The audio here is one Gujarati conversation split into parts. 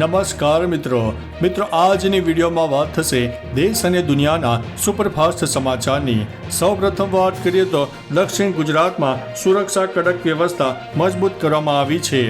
નમસ્કાર મિત્રો. મિત્રો, આજની વિડીયોમાં વાત થશે દેશ અને દુનિયાના સુપરફાસ્ટ સમાચારની. સૌપ્રથમ વાત કરીએ તો દક્ષિણ ગુજરાતમાં સુરક્ષા કડક વ્યવસ્થા મજબૂત કરવામાં આવી છે.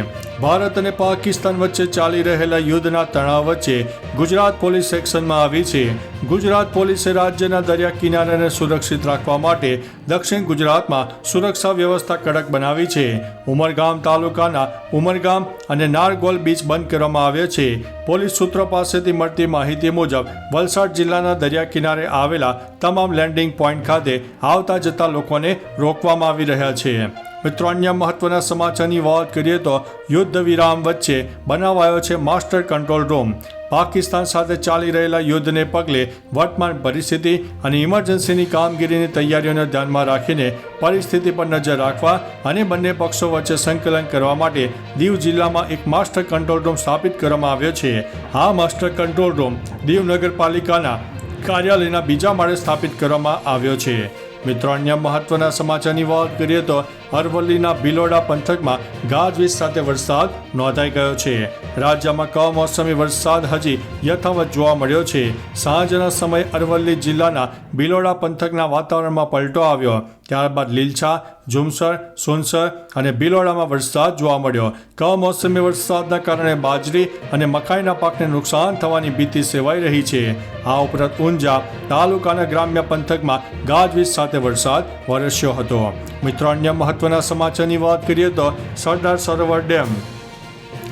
ભારત અને પાકિસ્તાન વચ્ચે ચાલી રહેલા યુદ્ધના તણાવ વચ્ચે ગુજરાત પોલીસ એક્શનમાં આવી છે. ગુજરાત પોલીસે રાજ્યના દરિયા કિનારાને સુરક્ષિત રાખવા માટે દક્ષિણ ગુજરાતમાં સુરક્ષા વ્યવસ્થા કડક બનાવી છે. ઉમરગામ તાલુકાના ઉમરગામ અને નારગોલ બીચ બંધ કરવામાં આવ્યા છે. પોલીસ સૂત્રો પાસેથી મળતી માહિતી મુજબ, વલસાડ જિલ્લાના દરિયા કિનારે આવેલા તમામ લેન્ડિંગ પોઈન્ટ ખાતે આવતા જતા લોકોને રોકવામાં આવી રહ્યા છે. મિત્રો, અન્ય મહત્વના સમાચારની વાત કરીએ તો યુદ્ધ વિરામ વચ્ચે બનાવાયો છે માસ્ટર કંટ્રોલ રૂમ. પાકિસ્તાન સાથે ચાલી રહેલા યુદ્ધને પગલે વર્તમાન પરિસ્થિતિ અને ઇમરજન્સીની કામગીરીની તૈયારીઓને ધ્યાનમાં રાખીને પરિસ્થિતિ પર નજર રાખવા અને બંને પક્ષો વચ્ચે સંકલન કરવા માટે દીવ જિલ્લામાં એક માસ્ટર કંટ્રોલ રૂમ સ્થાપિત કરવામાં આવ્યો છે. આ માસ્ટર કંટ્રોલ રૂમ દીવ નગરપાલિકાના કાર્યાલયના બીજા માળે સ્થાપિત કરવામાં આવ્યો છે. મિત્રો, અન્ય મહત્વના સમાચારની વાત કરીએ તો અરવલ્લીના ભિલોડા પંથકમાં ગાજવીજ સાથે વરસાદ નોંધાઈ ગયો છે. રાજ્યમાં કમોસમી વરસાદ હજી યથાવત જોવા મળ્યો છે. સાંજના સમયે અરવલ્લી જિલ્લાના ભિલોડા પંથકના વાતાવરણમાં પલટો આવ્યો. ત્યારબાદ લીલછા ઝુમસર, સુનસર અને બિલોડામાં વરસાદ જોવા મળ્યો. કમોસમી વરસાદના કારણે બાજરી અને મકાઈના પાકને નુકસાન થવાની ભીતિ સેવાઈ રહી છે. આ ઉપરાંત ઊંઝા તાલુકાના ગ્રામ્ય પંથકમાં ગાજવીજ સાથે વરસાદ વરસ્યો હતો. મિત્રો, અન્ય મહત્વના સમાચારની વાત કરીએ તો સરદાર સરોવર ડેમ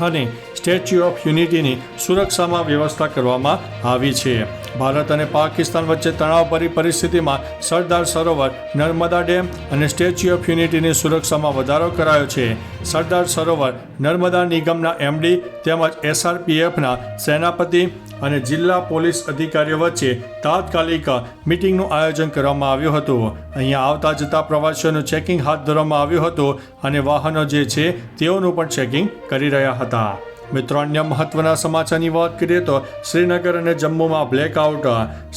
અને સ્ટેચ્યુ ઓફ યુનિટીની સુરક્ષામાં વ્યવસ્થા કરવામાં આવી છે. ભારત અને પાકિસ્તાન વચ્ચે તણાવભરી પરિસ્થિતિમાં સરદાર સરોવર, નર્મદા ડેમ અને સ્ટેચ્યુ ઓફ યુનિટીની સુરક્ષામાં વધારો કરાયો છે. સરદાર સરોવર, નર્મદા નિગમના એમડી તેમજ એસઆરપીએફના સેનાપતિ અને જિલ્લા પોલીસ અધિકારીઓ વચ્ચે તાત્કાલિક મિટિંગનું આયોજન કરવામાં આવ્યું હતું. અહીંયા આવતા જતા પ્રવાસીઓનું ચેકિંગ હાથ ધરવામાં આવ્યું હતું અને વાહનો જે છે તેઓનું પણ ચેકિંગ કરી રહ્યા હતા. મિત્રો, અન્ય મહત્વના સમાચારની વાત કરીએ તો શ્રીનગર અને જમ્મુમાં બ્લેકઆઉટ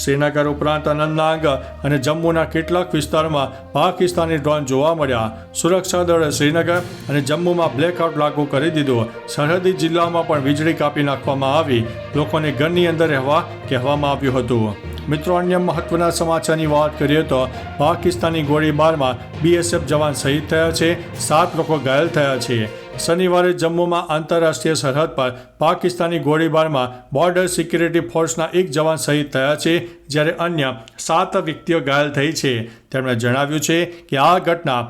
શ્રીનગર ઉપરાંત અનંતનાગ અને જમ્મુના કેટલાક વિસ્તારોમાં પાકિસ્તાની ડ્રોન જોવા મળ્યા. સુરક્ષા દળે શ્રીનગર અને જમ્મુમાં બ્લેકઆઉટ લાગુ કરી દીધું. સરહદી જિલ્લામાં પણ વીજળી કાપી નાખવામાં આવી. લોકોને ઘરની અંદર રહેવા કહેવામાં આવ્યું હતું. મિત્રો, અન્ય મહત્વના સમાચારની વાત કરીએ તો પાકિસ્તાની ગોળીબારમાં બીએસએફ જવાન શહીદ થયા છે. સાત લોકો ઘાયલ થયા છે. શનિવારે જમ્મુમાં આંતરરાષ્ટ્રીય સરહદ પર પાકિસ્તાની ગોળીબારમાં બોર્ડર સિક્યુરિટી ફોર્સના એક જવાન શહીદ થયા છે, જ્યારે અન્ય સાત વ્યક્તિઓ ઘાયલ થઈ છે. તેમણે જણાવ્યું છે કે આ ઘટના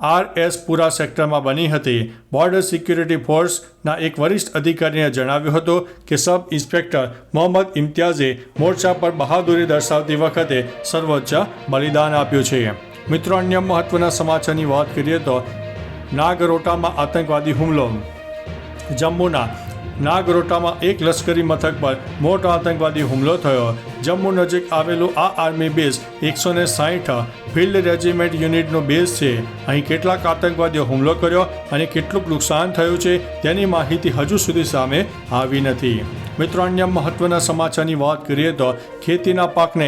આર એસ પુરા સેક્ટરમાં બની હતી. બોર્ડર સિક્યુરિટી ફોર્સના એક વરિષ્ઠ અધિકારીએ જણાવ્યું હતું કે સબ ઇન્સ્પેક્ટર મોહમ્મદ ઇમ્તિયાઝે મોરચા પર બહાદુરી દર્શાવતી વખતે સર્વોચ્ચ બલિદાન આપ્યું છે. મિત્રો, અન્ય મહત્વના સમાચારની વાત કરીએ તો નાગરોટામાં આતંકવાદી હુમલો. જમ્મુના નાગરોટામાં એક લશ્કરી મથક પર મોટો આતંકવાદી હુમલો થયો. જમ્મુ નજીક આવેલું આ આર્મી બેઝ એકસો ને સાહીઠ ફિલ્ડ રેજિમેન્ટ યુનિટનો બેઝ છે. અહીં કેટલાક આતંકવાદીઓ હુમલો કર્યો અને કેટલુંક નુકસાન થયું છે. તેની માહિતી હજુ સુધી સામે આવી નથી. મિત્રો, અન્ય મહત્વના સમાચારની વાત કરીએ તો ખેતીના પાકને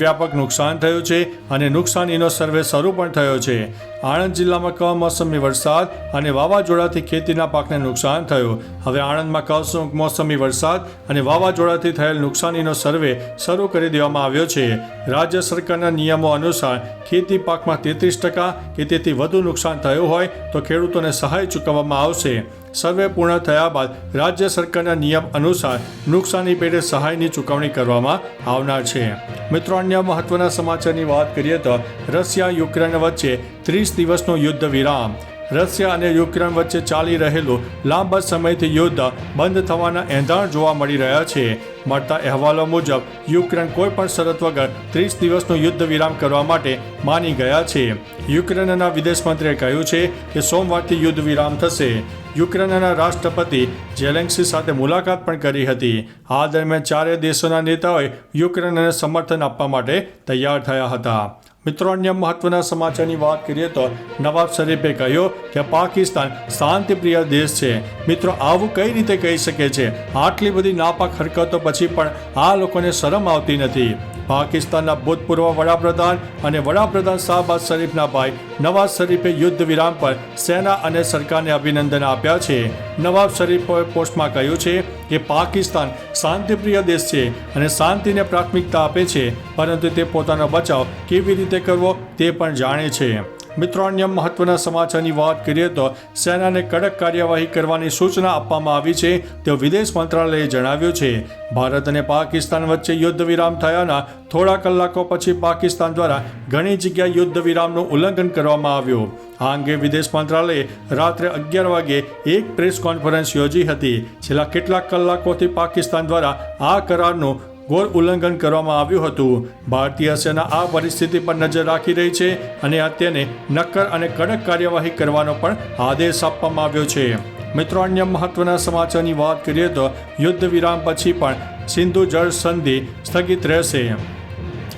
વ્યાપક નુકસાન થયું છે અને નુકસાનીનો સર્વે શરૂ પણ થયો છે. આણંદ જિલ્લામાં કમોસમી વરસાદ અને વાવાઝોડાથી ખેતીના પાકને નુકસાન થયું. હવે આણંદમાં કમોસમી વરસાદ અને વાવાઝોડાથી થયેલ નુકસાનીનો સર્વે શરૂ કરી દેવામાં આવ્યો છે. રાજ્ય સરકારના નિયમો અનુસાર ખેતી પાકમાં તેત્રીસ ટકા કે તેથી વધુ નુકસાન થયું હોય તો ખેડૂતોને સહાય ચૂકવવામાં આવશે. સર્વે પૂર્ણ થયા બાદ રાજ્ય સરકારના નિયમ અનુસાર નુકસાની પેટે સહાયની ચૂકવણી કરવામાં આવનાર છે. મિત્રો, અન્ય મહત્વના સમાચારની વાત કરીએ તો રશિયા યુક્રેન વચ્ચે ત્રીસ દિવસનો યુદ્ધ વિરામ. રશિયા અને યુક્રેન વચ્ચે ચાલી રહેલું લાંબા સમયથી યુદ્ધ બંધ થવાના એંધાણ જોવા મળી રહ્યા છે. મળતા અહેવાલો મુજબ, યુક્રેન કોઈ પણ શરત વગર ત્રીસ દિવસનું યુદ્ધ વિરામ કરવા માટે માની ગયા છે. યુક્રેનના વિદેશ મંત્રીએ કહ્યું છે કે સોમવારથી યુદ્ધ વિરામ થશે. યુક્રેનના રાષ્ટ્રપતિ જેલેન્સી સાથે મુલાકાત પણ કરી હતી. આ દરમિયાન ચારેય દેશોના નેતાઓએ યુક્રેનને સમર્થન આપવા માટે તૈયાર થયા હતા. મિત્રો, અન્ય મહત્વના સમાચારની વાત કરીએ તો નવાબ શરીફે કહ્યું કે પાકિસ્તાન શાંતિપ્રિય દેશ છે. મિત્રો, આવું કઈ રીતે કહી શકે છે? આટલી બધી નાપાક હરકતો પછી પણ આ લોકોને શરમ આવતી નથી. પાકિસ્તાનના ભૂતપૂર્વ વડાપ્રધાન અને વડાપ્રધાન શાહબાદ શરીફના ભાઈ નવાઝ શરીફે યુદ્ધ વિરામ પર સેના અને સરકારને અભિનંદન આપ્યા છે. નવાઝ શરીફે પોસ્ટમાં કહ્યું છે કે, પાકિસ્તાન શાંતિપ્રિય દેશ છે અને શાંતિને પ્રાથમિકતા આપે છે, પરંતુ તે પોતાનો બચાવ કેવી રીતે કરવો તે પણ જાણે છે. મિત્રો, અન્ય મહત્વના સમાચારની વાત કરીએ તો સેનાને કડક કાર્યવાહી કરવાની સૂચના આપવામાં આવી છે તેવું વિદેશ મંત્રાલયે જણાવ્યું છે. ભારત અને પાકિસ્તાન વચ્ચે યુદ્ધ વિરામ થયાના થોડા કલાકો પછી પાકિસ્તાન દ્વારા ઘણી જગ્યાએ યુદ્ધ વિરામનું ઉલ્લંઘન કરવામાં આવ્યું. આ અંગે વિદેશ મંત્રાલયે રાત્રે અગિયાર વાગે એક પ્રેસ કોન્ફરન્સ યોજી હતી. છેલ્લા કેટલાક કલાકોથી પાકિસ્તાન દ્વારા આ કરારનું ઘોર ઉલ્લંઘન કરવામાં આવ્યું હતું. ભારતીય સેના આ પરિસ્થિતિ પર નજર રાખી રહી છે અને અત્યારે નક્કર અને કડક કાર્યવાહી કરવાનો પણ આદેશ આપવામાં આવ્યો છે. મિત્રો, અન્ય મહત્વના સમાચારની વાત કરીએ તો યુદ્ધ વિરામ પછી પણ સિંધુ જળ સંધિ સ્થગિત રહેશે.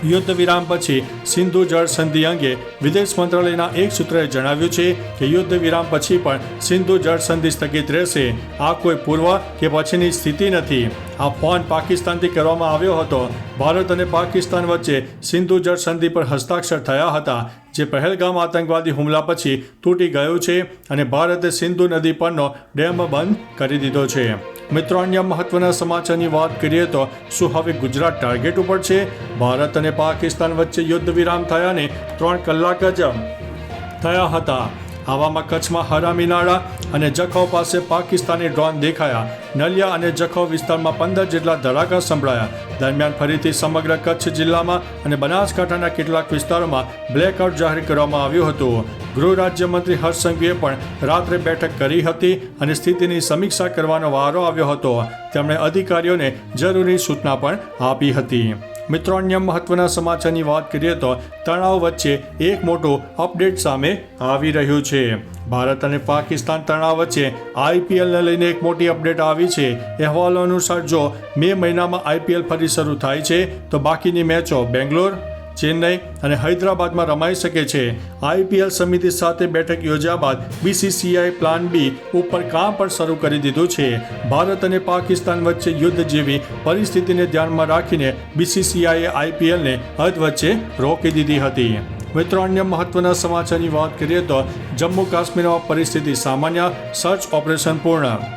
યુદ્ધ વિરામ પછી સિંધુ જળ સંધિ અંગે વિદેશ મંત્રાલયના એક સૂત્રએ જણાવ્યું છે કે યુદ્ધ વિરામ પછી પણ સિંધુ જળ સંધિ સ્થગિત રહેશે. આ કોઈ પૂર્વ કે પછીની સ્થિતિ નથી. આ ફોન પાકિસ્તાનથી કરવામાં આવ્યો હતો. ભારત અને પાકિસ્તાન વચ્ચે સિંધુ જળ સંધિ પર હસ્તાક્ષર થયા હતા, જે પહેલગામ આતંકવાદી હુમલા પછી તૂટી ગયું છે અને ભારતે સિંધુ નદી પરનો ડેમ બંધ કરી દીધો છે. મિત્રો, અન્ય મહત્વના સમાચારની વાત કરીએ તો શું હવે ગુજરાત ટાર્ગેટ ઉપર છે? ભારત અને પાકિસ્તાન વચ્ચે યુદ્ધ વિરામ થયાને ત્રણ કલાક જ થયા હતા. આવામાં કચ્છમાં હરામીનાળા અને જખૌ પાસે પાકિસ્તાની ડ્રોન દેખાયા. નલિયા અને જખૌ વિસ્તારમાં પંદર જેટલા ધડાકા સંભળાયા. દરમિયાન ફરીથી સમગ્ર કચ્છ જિલ્લામાં અને બનાસકાંઠાના કેટલાક વિસ્તારોમાં બ્લેકઆઉટ જાહેર કરવામાં આવ્યું હતું. ગૃહ રાજ્યમંત્રી હર્ષ સંઘવીએ પણ રાત્રે બેઠક કરી હતી અને સ્થિતિની સમીક્ષા કરવાનો વારો આવ્યો હતો. તેમણે અધિકારીઓને જરૂરી સૂચના પણ આપી હતી. મિત્રો, અન્ય મહત્વના સમાચારની વાત કરીએ તો તણાવ વચ્ચે એક મોટો અપડેટ સામે આવી રહ્યું છે. ભારત અને પાકિસ્તાન તણાવ વચ્ચે આઈપીએલને લઈને એક મોટી અપડેટ આવી છે. અહેવાલો અનુસાર, જો મે મહિનામાં આઈપીએલ ફરી શરૂ થાય છે, તો બાકીની મેચો બેંગ્લોર ચેન્નઈ અને હૈદરાબાદમાં રમાઈ શકે છે. આઈપીએલ સમિતિ સાથે બેઠક યોજ્યા બાદ બીસીસીઆઈ પ્લાન બી ઉપર કામ પણ શરૂ કરી દીધું છે. ભારત અને પાકિસ્તાન વચ્ચે યુદ્ધ જેવી પરિસ્થિતિને ધ્યાનમાં રાખીને બીસીસીઆઈએ આઈપીએલને હદ વચ્ચે રોકી દીધી હતી. મિત્રો, અન્ય મહત્વના સમાચારની વાત કરીએ તો જમ્મુ કાશ્મીરમાં પરિસ્થિતિ સામાન્ય, સર્ચ ઓપરેશન પૂર્ણ.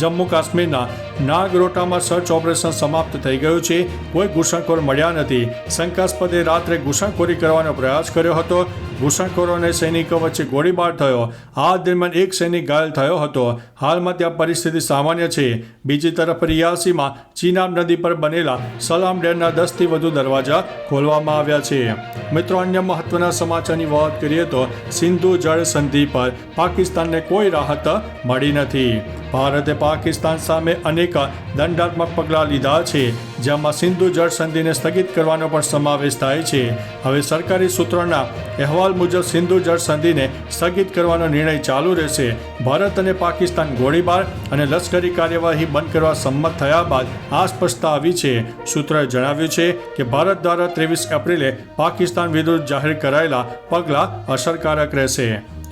જમ્મુ કાશ્મીરના નાગરોટામાં સર્ચ ઓપરેશન સમાપ્ત થઈ ગયું છે. કોઈ ઘૂસણખોર મળ્યા નથી. શંકાસ્પદે રાત્રે ઘૂસણખોરી કરવાનો પ્રયાસ કર્યો હતો. ઘૂસણખોરો અને સૈનિકો વચ્ચે ગોળીબાર થયો. આ દરમિયાન એક સૈનિક ઘાયલ થયો હતો. હાલમાં ત્યાં પરિસ્થિતિ સામાન્ય છે. બીજી તરફ રિયાસીમાં ચીનાબ નદી પર બનેલા સલામ ડેમના દસથી વધુ દરવાજા ખોલવામાં આવ્યા છે. મિત્રો, અન્ય મહત્વના સમાચારની વાત કરીએ તો સિંધુ જળ સંધિ પર પાકિસ્તાનને કોઈ રાહત મળી નથી. ભારતે પાકિસ્તાન સામે અનેક દંડાત્મક પગલાં લીધા છે, જેમાં સિંધુ જળ સંધિને સ્થગિત કરવાનો પણ સમાવેશ થાય છે. હવે સરકારી સૂત્રોના અહેવાલ મુજબ સિંધુ જળ સંધિને સ્થગિત કરવાનો નિર્ણય ચાલુ રહેશે. ભારત અને પાકિસ્તાન ગોળીબાર અને લશ્કરી કાર્યવાહી બંધ કરવા સંમત થયા બાદ આ સ્પષ્ટતા આવી છે. સૂત્રોએ જણાવ્યું છે કે ભારત દ્વારા ત્રેવીસ એપ્રિલે પાકિસ્તાન વિરુદ્ધ જાહેર કરાયેલા પગલાં અસરકારક રહેશે.